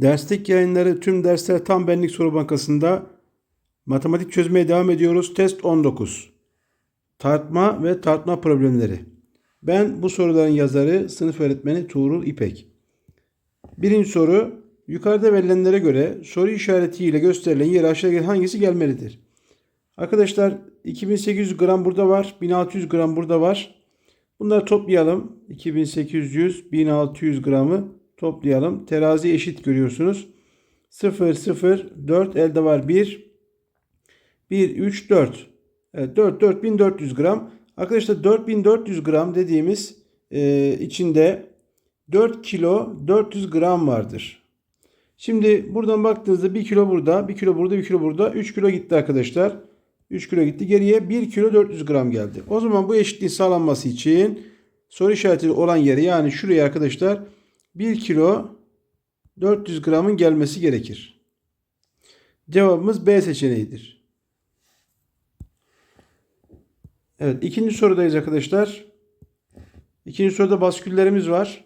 Derslik yayınları tüm dersler tam benlik soru bankasında matematik çözmeye devam ediyoruz. Test 19. Tartma ve tartma problemleri. Ben bu soruların yazarı sınıf öğretmeni Tuğrul İpek. Birinci soru. Yukarıda verilenlere göre soru işaretiyle gösterilen yere aşağıdaki hangisi gelmelidir? Arkadaşlar 2800 gram burada var. 1600 gram burada var. Bunları toplayalım. 2800, 1600 gramı toplayalım. Terazi eşit görüyorsunuz. 0, 0, 4 elde var 1. 1, 3, 4. Evet 4, 4400 gram. Arkadaşlar 4400 gram dediğimiz e, içinde 4 kilo 400 gram vardır. Şimdi buradan baktığınızda 1 kilo burada, 1 kilo burada, 1 kilo burada. 3 kilo gitti arkadaşlar. 3 kilo gitti. Geriye 1 kilo 400 gram geldi. O zaman bu eşitliğin sağlanması için soru işareti olan yere yani şuraya arkadaşlar 1 kilo 400 gramın gelmesi gerekir. Cevabımız B seçeneğidir. Evet ikinci sorudayız arkadaşlar. İkinci soruda basküllerimiz var.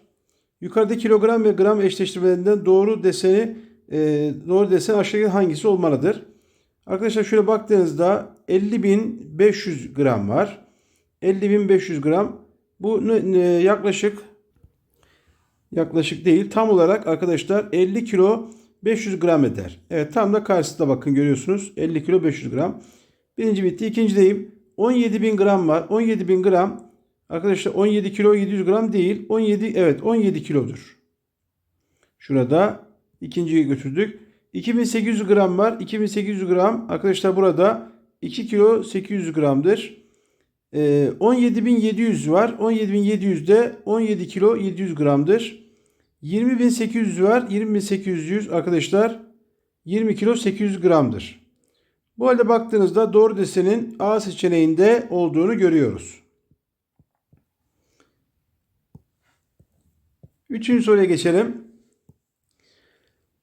Yukarıda kilogram ve gram eşleştirmelerinden doğru deseni e, doğru desen aşağıdaki hangisi olmalıdır? Arkadaşlar şöyle baktığınızda 50.500 gram var. 50.500 gram bu yaklaşık yaklaşık değil tam olarak arkadaşlar 50 kilo 500 gram eder. Evet tam da karşısında bakın görüyorsunuz 50 kilo 500 gram. Birinci bitti ikincideyim 17.000 gram var 17.000 gram arkadaşlar 17 kilo 700 gram değil 17 evet 17 kilodur. Şurada ikinciyi götürdük. 2800 gram var. 2800 gram arkadaşlar burada 2 kilo 800 gramdır. Ee, 17700 var. 17700 de 17 kilo 700 gramdır. 20800 var. 20800 arkadaşlar 20 kilo 800 gramdır. Bu halde baktığınızda doğru desenin A seçeneğinde olduğunu görüyoruz. Üçüncü soruya geçelim.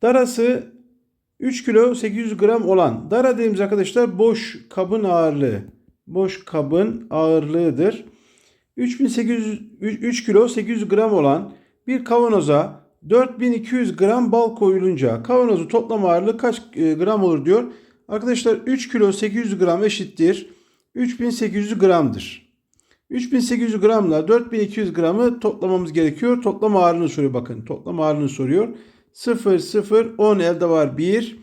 Darası 3 kilo 800 gram olan dara dediğimiz arkadaşlar boş kabın ağırlığı. Boş kabın ağırlığıdır. 3800 3 kilo 800 gram olan bir kavanoza 4200 gram bal koyulunca kavanozu toplam ağırlığı kaç e, gram olur diyor. Arkadaşlar 3 kilo 800 gram eşittir. 3800 gramdır. 3800 gramla 4200 gramı toplamamız gerekiyor. Toplam ağırlığını soruyor bakın. Toplam ağırlığını soruyor. 0, 0, 10 elde var 1.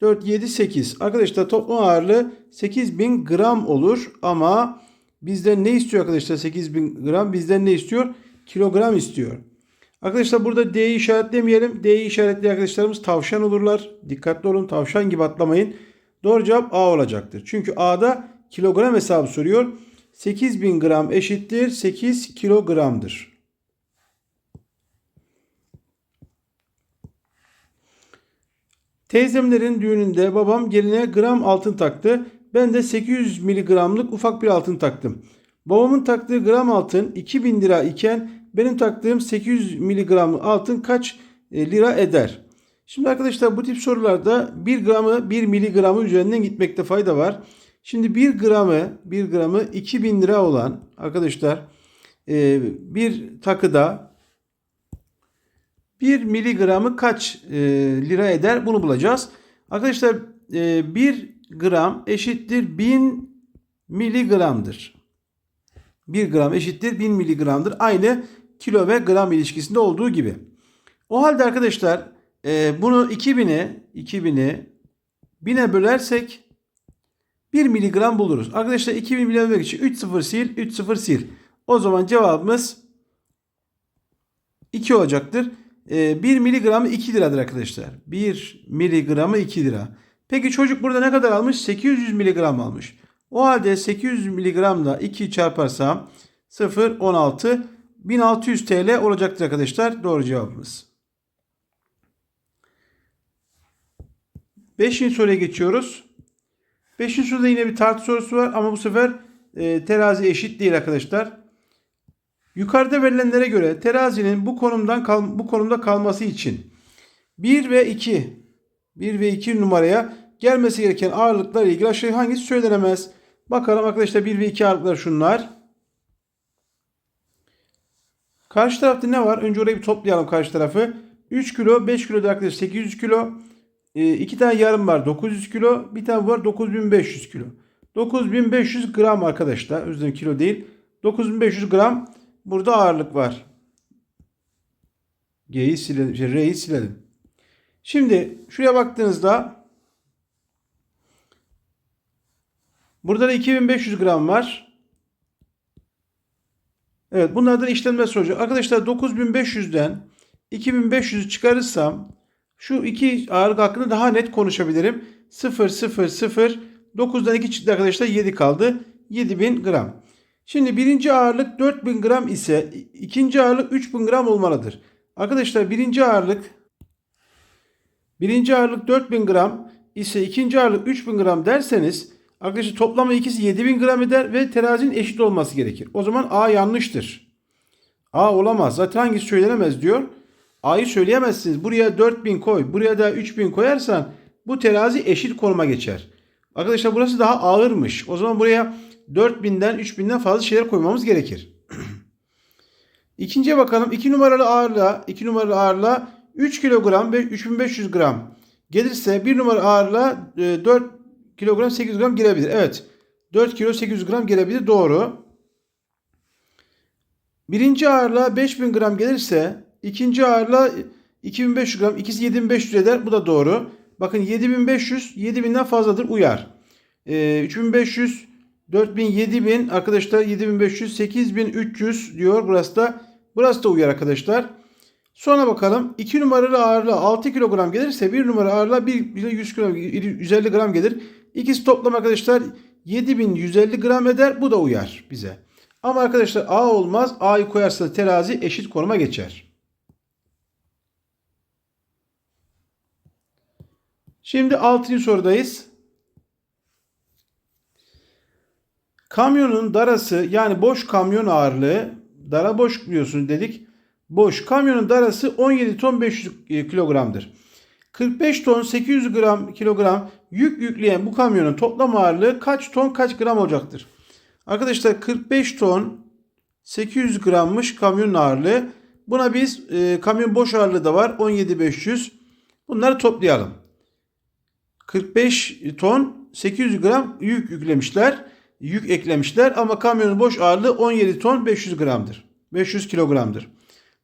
4, 7, 8. Arkadaşlar toplam ağırlığı 8000 gram olur. Ama bizden ne istiyor arkadaşlar 8000 gram? Bizden ne istiyor? Kilogram istiyor. Arkadaşlar burada D'yi işaretlemeyelim. D'yi işaretli arkadaşlarımız tavşan olurlar. Dikkatli olun tavşan gibi atlamayın. Doğru cevap A olacaktır. Çünkü A'da kilogram hesabı soruyor. 8000 gram eşittir 8 kilogramdır. Teyzemlerin düğününde babam geline gram altın taktı. Ben de 800 miligramlık ufak bir altın taktım. Babamın taktığı gram altın 2000 lira iken benim taktığım 800 miligramlık altın kaç e, lira eder? Şimdi arkadaşlar bu tip sorularda 1 gramı 1 miligramı üzerinden gitmekte fayda var. Şimdi 1 gramı 1 gramı 2000 lira olan arkadaşlar e, bir takıda 1 miligramı kaç e, lira eder bunu bulacağız. Arkadaşlar e, 1 gram eşittir 1000 miligramdır. 1 gram eşittir 1000 miligramdır. Aynı kilo ve gram ilişkisinde olduğu gibi. O halde arkadaşlar e, bunu 2000'e 2000'i 1000'e bölersek 1 miligram buluruz. Arkadaşlar 2000 miligram için 3 sıfır sil 3 sıfır sil. O zaman cevabımız 2 olacaktır. 1 miligramı 2 liradır arkadaşlar. 1 miligramı 2 lira. Peki çocuk burada ne kadar almış? 800 miligram almış. O halde 800 miligramla 2 çarparsam 0 16 1600 TL olacaktır arkadaşlar. Doğru cevabımız. Beşinci soruya geçiyoruz. Beşinci soruda yine bir tartı sorusu var ama bu sefer e, terazi eşit değil arkadaşlar. Yukarıda verilenlere göre terazinin bu konumdan kal, bu konumda kalması için 1 ve 2 1 ve 2 numaraya gelmesi gereken ağırlıklarla ilgili aşağı hangisi söylenemez? Bakalım arkadaşlar 1 ve 2 ağırlıklar şunlar. Karşı tarafta ne var? Önce orayı bir toplayalım karşı tarafı. 3 kilo 5 kilo da arkadaşlar 800 kilo. 2 tane yarım var 900 kilo. Bir tane var 9500 kilo. 9500 gram arkadaşlar. Özür kilo değil. 9500 gram burada ağırlık var. G'yi silelim. Şey, R'yi silelim. Şimdi şuraya baktığınızda burada da 2500 gram var. Evet bunlardan işlenme sonucu. Arkadaşlar 9500'den 2500'ü çıkarırsam şu iki ağırlık hakkında daha net konuşabilirim. 0 0 0 9'dan 2 çıktı arkadaşlar 7 kaldı. 7000 gram. Şimdi birinci ağırlık 4000 gram ise ikinci ağırlık 3000 gram olmalıdır. Arkadaşlar birinci ağırlık birinci ağırlık 4000 gram ise ikinci ağırlık 3000 gram derseniz arkadaşlar toplamı ikisi 7000 gram eder ve terazinin eşit olması gerekir. O zaman A yanlıştır. A olamaz. Zaten hangisi söylenemez diyor. A'yı söyleyemezsiniz. Buraya 4000 koy. Buraya da 3000 koyarsan bu terazi eşit konuma geçer. Arkadaşlar burası daha ağırmış. O zaman buraya 4000'den 3000'den fazla şeyler koymamız gerekir. İkinciye bakalım. 2 numaralı ağırlığa 2 numaralı ağırlığa 3 kilogram ve 3500 gram gelirse 1 numara ağırlığa 4 kilogram 800 gram girebilir. Evet. 4 kilo 800 gram girebilir. Doğru. Birinci ağırlığa 5000 gram gelirse ikinci ağırlığa 2500 gram ikisi 7500 eder. Bu da doğru. Bakın 7500 7000'den fazladır uyar. Ee, 3500 4000 7000 arkadaşlar 7500 8300 diyor burası da. Burası da uyar arkadaşlar. Sonra bakalım 2 numaralı ağırlığa 6 kilogram gelirse 1 numara ağırlığa 1 100 kilo 150 gram gelir. İkisi toplam arkadaşlar 7150 gram eder. Bu da uyar bize. Ama arkadaşlar A olmaz. A'yı koyarsa terazi eşit konuma geçer. Şimdi 6. sorudayız. Kamyonun darası yani boş kamyon ağırlığı dara boş biliyorsunuz dedik. Boş kamyonun darası 17 ton 500 kilogramdır. 45 ton 800 gram kilogram yük yükleyen bu kamyonun toplam ağırlığı kaç ton kaç gram olacaktır? Arkadaşlar 45 ton 800 grammış kamyonun ağırlığı. Buna biz e, kamyon boş ağırlığı da var 17500. Bunları toplayalım. 45 ton 800 gram yük yüklemişler. Yük eklemişler ama kamyonun boş ağırlığı 17 ton 500 gramdır. 500 kilogramdır.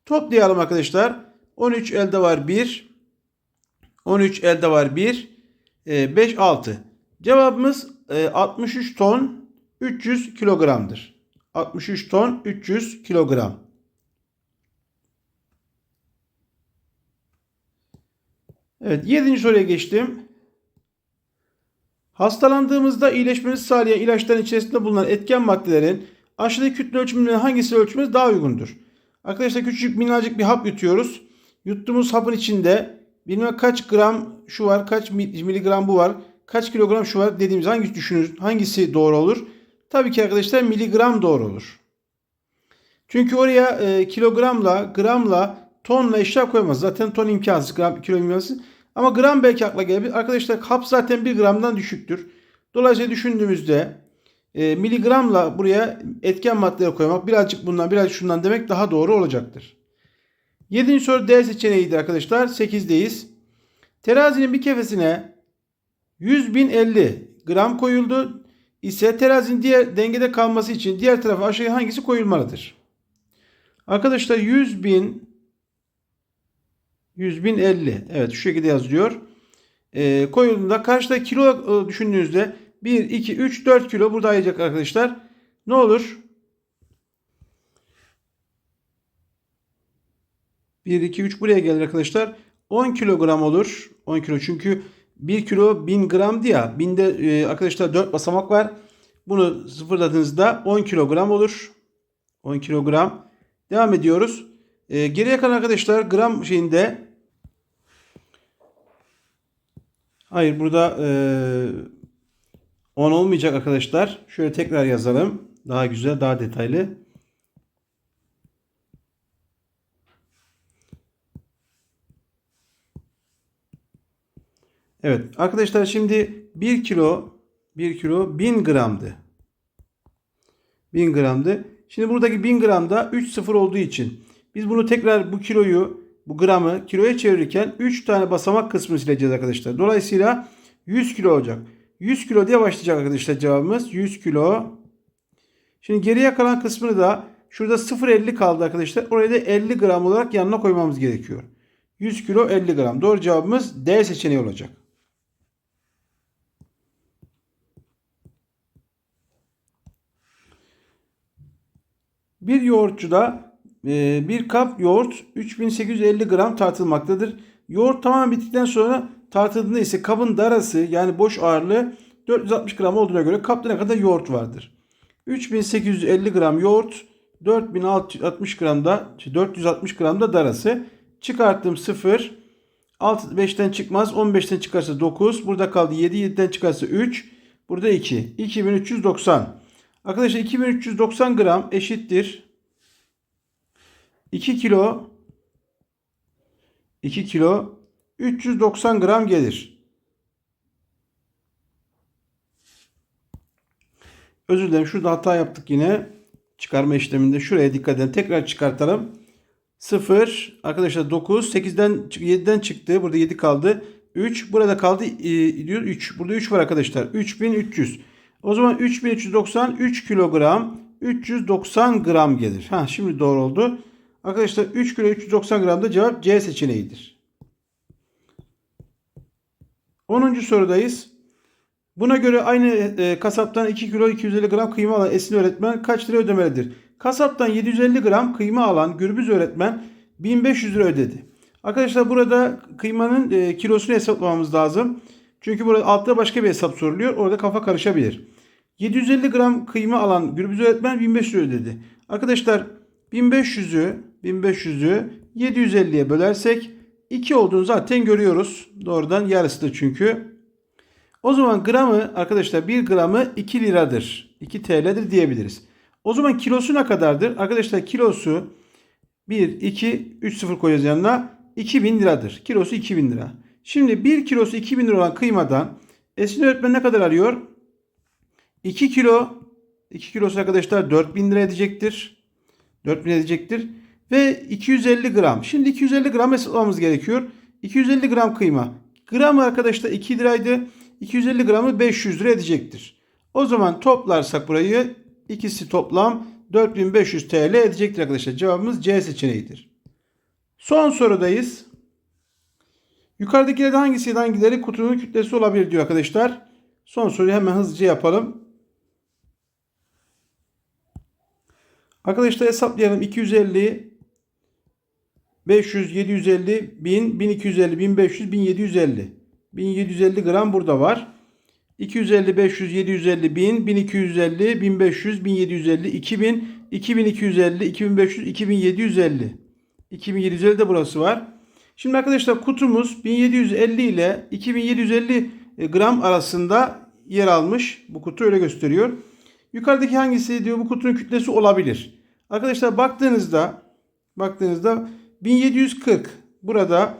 Toplayalım arkadaşlar. 13 elde var 1. 13 elde var 1. 5 6. Cevabımız 63 ton 300 kilogramdır. 63 ton 300 kilogram. Evet 7. soruya geçtim. Hastalandığımızda iyileşmemizi sağlayan ilaçların içerisinde bulunan etken maddelerin aşırı kütle ölçümünden hangisi ölçmemiz daha uygundur? Arkadaşlar küçücük minnacık bir hap yutuyoruz. Yuttuğumuz hapın içinde bilmem kaç gram şu var, kaç miligram bu var, kaç kilogram şu var dediğimiz hangisi düşünür, hangisi doğru olur? Tabii ki arkadaşlar miligram doğru olur. Çünkü oraya e, kilogramla, gramla, tonla eşya koyamaz. Zaten ton imkansız, gram, kilo imkansız. Ama gram belki akla gelebilir. Arkadaşlar hap zaten 1 gramdan düşüktür. Dolayısıyla düşündüğümüzde e, miligramla buraya etken maddeleri koymak birazcık bundan birazcık şundan demek daha doğru olacaktır. 7. soru D seçeneğidir arkadaşlar. 8'deyiz. Terazinin bir kefesine 100.050 gram koyuldu ise terazinin diğer dengede kalması için diğer tarafa aşağıya hangisi koyulmalıdır? Arkadaşlar 100.000 100.050 evet şu şekilde yazılıyor. E, koyulduğunda karşıda kilo düşündüğünüzde 1, 2, 3, 4 kilo burada ayacak arkadaşlar. Ne olur? 1, 2, 3 buraya gelir arkadaşlar. 10 kilogram olur. 10 kilo çünkü 1 kilo 1000 gram diye. Binde e, arkadaşlar 4 basamak var. Bunu sıfırladığınızda 10 kilogram olur. 10 kilogram. Devam ediyoruz. E, geriye kalan arkadaşlar gram şeyinde Hayır burada e, 10 olmayacak arkadaşlar. Şöyle tekrar yazalım. Daha güzel, daha detaylı. Evet arkadaşlar şimdi 1 kilo 1 kilo 1000 gramdı. 1000 gramdı. Şimdi buradaki 1000 gramda 3 sıfır olduğu için biz bunu tekrar bu kiloyu bu gramı kiloya çevirirken 3 tane basamak kısmını sileceğiz arkadaşlar. Dolayısıyla 100 kilo olacak. 100 kilo diye başlayacak arkadaşlar cevabımız. 100 kilo. Şimdi geriye kalan kısmını da şurada 0.50 kaldı arkadaşlar. Oraya da 50 gram olarak yanına koymamız gerekiyor. 100 kilo 50 gram. Doğru cevabımız D seçeneği olacak. Bir yoğurtçuda e, bir kap yoğurt 3850 gram tartılmaktadır. Yoğurt tamamen bittikten sonra tartıldığında ise kabın darası yani boş ağırlığı 460 gram olduğuna göre kapta ne kadar yoğurt vardır? 3850 gram yoğurt 4660 gramda 460 gramda darası. Çıkarttım 0. 6 5'ten çıkmaz. 15'ten çıkarsa 9. Burada kaldı 7. 7'den çıkarsa 3. Burada 2. 2390. Arkadaşlar 2390 gram eşittir 2 kilo 2 kilo 390 gram gelir. Özür dilerim şurada hata yaptık yine. Çıkarma işleminde şuraya dikkat edin. Tekrar çıkartalım. 0 arkadaşlar 9 8'den 7'den çıktı. Burada 7 kaldı. 3 burada kaldı e, diyor 3. Burada 3 var arkadaşlar. 3300. O zaman 3390 3 kilogram 390 gram gelir. Ha şimdi doğru oldu. Arkadaşlar 3 kilo 390 gram da cevap C seçeneğidir. 10. sorudayız. Buna göre aynı e, kasaptan 2 kilo 250 gram kıyma alan Esin öğretmen kaç lira ödemelidir? Kasaptan 750 gram kıyma alan Gürbüz öğretmen 1500 lira ödedi. Arkadaşlar burada kıymanın e, kilosunu hesaplamamız lazım. Çünkü burada altta başka bir hesap soruluyor. Orada kafa karışabilir. 750 gram kıyma alan Gürbüz öğretmen 1500 lira ödedi. Arkadaşlar 1500'ü 1500'ü 750'ye bölersek 2 olduğunu zaten görüyoruz. Doğrudan yarısıdır çünkü. O zaman gramı arkadaşlar 1 gramı 2 liradır. 2 TL'dir diyebiliriz. O zaman kilosu ne kadardır? Arkadaşlar kilosu 1, 2, 3 sıfır koyacağız yanına. 2000 liradır. Kilosu 2000 lira. Şimdi 1 kilosu 2000 lira olan kıymadan Esin öğretmen ne kadar alıyor? 2 kilo 2 kilosu arkadaşlar 4000 lira edecektir. 4000 edecektir. Ve 250 gram. Şimdi 250 gram hesaplamamız gerekiyor. 250 gram kıyma. Gramı arkadaşlar 2 liraydı. 250 gramı 500 lira edecektir. O zaman toplarsak burayı ikisi toplam 4500 TL edecektir arkadaşlar. Cevabımız C seçeneğidir. Son sorudayız. Yukarıdakilerden hangisi hangileri kutunun kütlesi olabilir diyor arkadaşlar. Son soruyu hemen hızlıca yapalım. Arkadaşlar hesaplayalım. 250, 500, 750, 1000, 1250, 1500, 1750. 1750 gram burada var. 250, 500, 750, 1000, 1250, 1500, 1750, 2000, 2250, 2500, 2750. 2750 de burası var. Şimdi arkadaşlar kutumuz 1750 ile 2750 gram arasında yer almış. Bu kutu öyle gösteriyor. Yukarıdaki hangisi diyor bu kutunun kütlesi olabilir. Arkadaşlar baktığınızda baktığınızda 1740 burada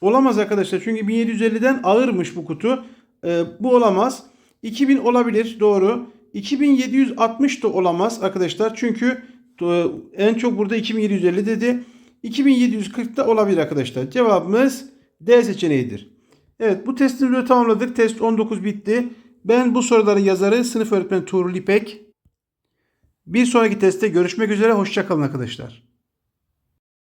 olamaz arkadaşlar. Çünkü 1750'den ağırmış bu kutu. Ee, bu olamaz. 2000 olabilir doğru. 2760 da olamaz arkadaşlar. Çünkü e, en çok burada 2750 dedi. 2740 da olabilir arkadaşlar. Cevabımız D seçeneğidir. Evet bu testimizi tamamladık. Test 19 bitti. Ben bu soruların yazarı sınıf öğretmeni Tuğrul İpek. Bir sonraki testte görüşmek üzere. Hoşçakalın arkadaşlar.